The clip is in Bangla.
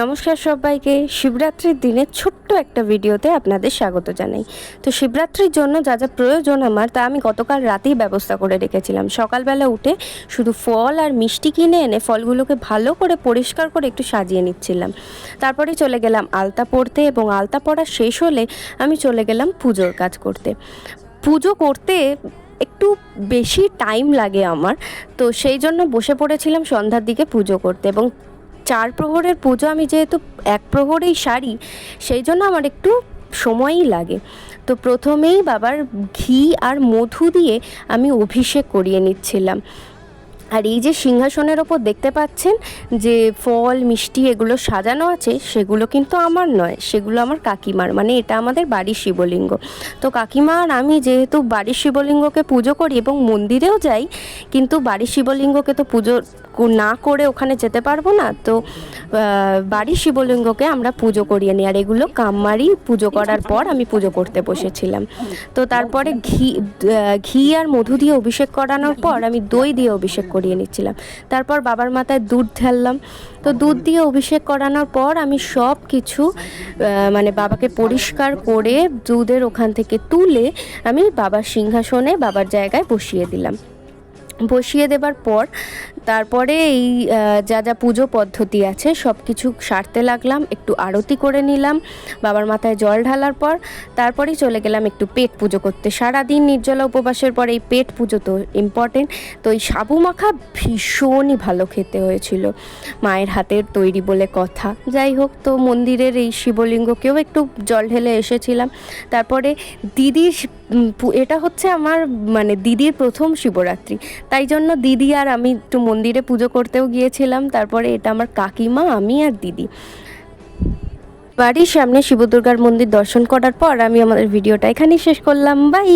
নমস্কার সবাইকে। শিবরাত্রির দিনে ছোট্ট একটা ভিডিওতে আপনাদের স্বাগত জানাই। তো শিবরাত্রির জন্য যা যা প্রয়োজন আমার, তা আমি গতকাল রাতেই ব্যবস্থা করে রেখেছিলাম। সকালবেলা উঠে শুধু ফল আর মিষ্টি কিনে এনে ফলগুলোকে ভালো করে পরিষ্কার করে একটু সাজিয়ে নিচ্ছিলাম। তারপরে চলে গেলাম আলতা পড়তে এবং আলতা পড়া শেষ হলে আমি চলে গেলাম পুজোর কাজ করতে। পুজো করতে একটু বেশি টাইম লাগে আমার, তো সেই জন্য বসে পড়েছিলাম সন্ধ্যার দিকে পুজো করতে এবং চার প্রহরের পুজো, আমি যেহেতু এক প্রহরেই সারি, সেই জন্য আমার একটু সময়ই লাগে। তো প্রথমেই বাবার ঘি আর মধু দিয়ে আমি অভিষেক করিয়ে নিচ্ছিলাম। আর এই যে সিংহাসনের ওপর দেখতে পাচ্ছেন যে ফল, মিষ্টি এগুলো সাজানো আছে, সেগুলো কিন্তু আমার নয়, সেগুলো আমার কাকিমার মানে এটা আমাদের বাড়ির শিবলিঙ্গ। তো কাকিমা আর আমি যেহেতু বাড়ির শিবলিঙ্গকে পুজো করি এবং মন্দিরেও যাই, কিন্তু বাড়ির শিবলিঙ্গকে তো পুজো না করে ওখানে যেতে পারব না, তো বাড়ির শিবলিঙ্গকে আমরা পুজো করিয়ে নিই। আর এগুলো কামমারি পুজো করার পর আমি পুজো করতে বসেছিলাম। তো তারপরে ঘি ঘি আর মধু দিয়ে অভিষেক করানোর পর আমি দই দিয়ে অভিষেক করিয়ে নিচ্ছিলাম। তারপর বাবার মাথায় দুধ ঢাললাম। তো দুধ দিয়ে অভিষেক করানোর পর আমি সব কিছু মানে বাবাকে পরিষ্কার করে দুধের ওখান থেকে তুলে আমি বাবার সিংহাসনে, বাবার জায়গায় বসিয়ে দিলাম। বসিয়ে দেবার পর, তারপরে এই যা যা পুজো পদ্ধতি আছে সব কিছু সারতে লাগলাম, একটু আরতি করে নিলাম, বাবার মাথায় জল ঢালার পর, তারপরেই চলে গেলাম একটু পেট পুজো করতে। সারাদিন নির্জলা উপবাসের পর এই পেট পুজো তো ইম্পর্টেন্ট তো এই সাবু মাখা ভীষণই ভালো খেতে হয়েছিল। মায়ের হাতের তৈরি বলে কথা। যাই হোক, তো মন্দিরের এই শিবলিঙ্গকেও একটু জল ঢেলে এসেছিলাম। তারপরে দিদির এটা হচ্ছে আমার মানে দিদির প্রথম শিবরাত্রি। তাই জন্য দিদি আর আমি একটু মন্দিরে পুজো করতেও গিয়েছিলাম। তারপরে এটা আমার কাকিমা, আমি আর দিদি। বাড়ির সামনে শিবদুর্গার মন্দির দর্শন করার পর আমি আমাদের ভিডিওটা এখানেই শেষ করলাম। বাই